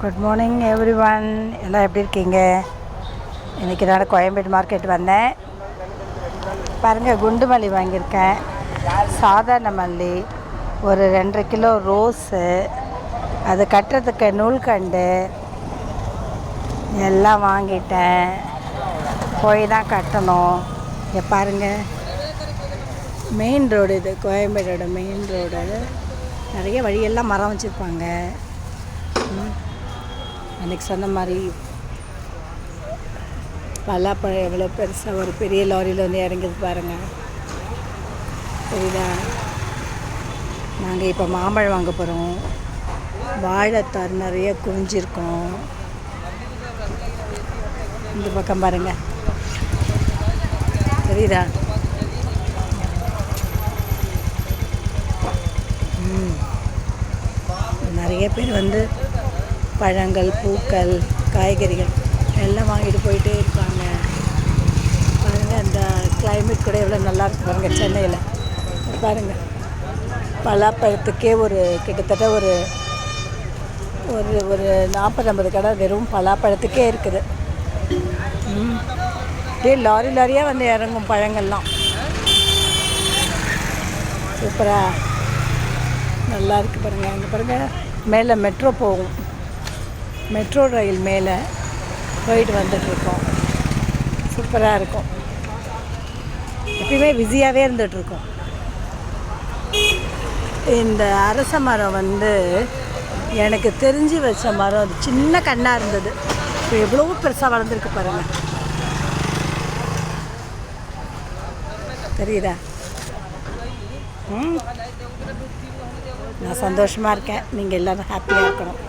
Good morning every one எல்லாம் எப்படி இருக்கீங்க? இன்றைக்கி நான் கோயம்பேடு மார்க்கெட் வந்தேன். பாருங்கள் குண்டு மல்லி வாங்கியிருக்கேன். சாதாரண மல்லி ஒரு ரெண்டரை கிலோ ரோஸு அது கட்டுறதுக்கு நூல்கண்டு எல்லாம் வாங்கிட்டேன். போய் தான் கட்டணும். இங்கே பாருங்கள் மெயின் ரோடு இது கோயம்பேடோட மெயின் ரோடு நிறைய வழியெல்லாம் மரம் வச்சுருப்பாங்க. அன்றைக்கி சொன்ன மாதிரி பலாப்பழம் எவ்வளோ பெருசாக ஒரு பெரிய லாரியில் வந்து இறங்குது பாருங்கள் புரியுதா? நாங்கள் இப்போ மாம்பழம் வாங்க போகிறோம் வாழைத்தார் நிறைய குவிஞ்சிருக்கோம். இந்த பக்கம் பாருங்கள் தெரியுதா ம். நிறைய பேர் வந்து பழங்கள் பூக்கள் காய்கறிகள் எல்லாம் வாங்கிட்டு போயிட்டே இருப்பாங்க பாருங்கள் அந்த கிளைமேட் கூட எவ்வளோ நல்லா இருக்கு பாருங்கள் சென்னையில். பாருங்கள் பலாப்பழத்துக்கே ஒரு கிட்டத்தட்ட ஒரு ஒரு ஒரு நாற்பது ஐம்பது கடை வெறும் பலாப்பழத்துக்கே இருக்குது. ம். அப்படியே லாரி லாரியாக வந்து இறங்கும் பழங்கள்லாம். சூப்பராக நல்லா இருக்கு பாருங்கள் அங்கே பாருங்கள் மேலே மெட்ரோ போகும். மெட்ரோ ரயில் மேலே போயிட்டு வந்துட்டுருக்கோம். சூப்பராக இருக்கும். எப்பயுமே பிஸியாகவே இருந்துகிட்ருக்கோம் இந்த அரச மரம் வந்து எனக்கு தெரிஞ்சு வச்ச மரம். அது சின்ன கண்ணாக இருந்தது. இப்போ எவ்வளோ பெருசாக வளர்ந்துருக்கு பாருங்கள் தெரியுதா? ம். நான் சந்தோஷமாக இருக்கேன். நீங்கள் எல்லோரும் ஹாப்பியாக இருக்கணும்.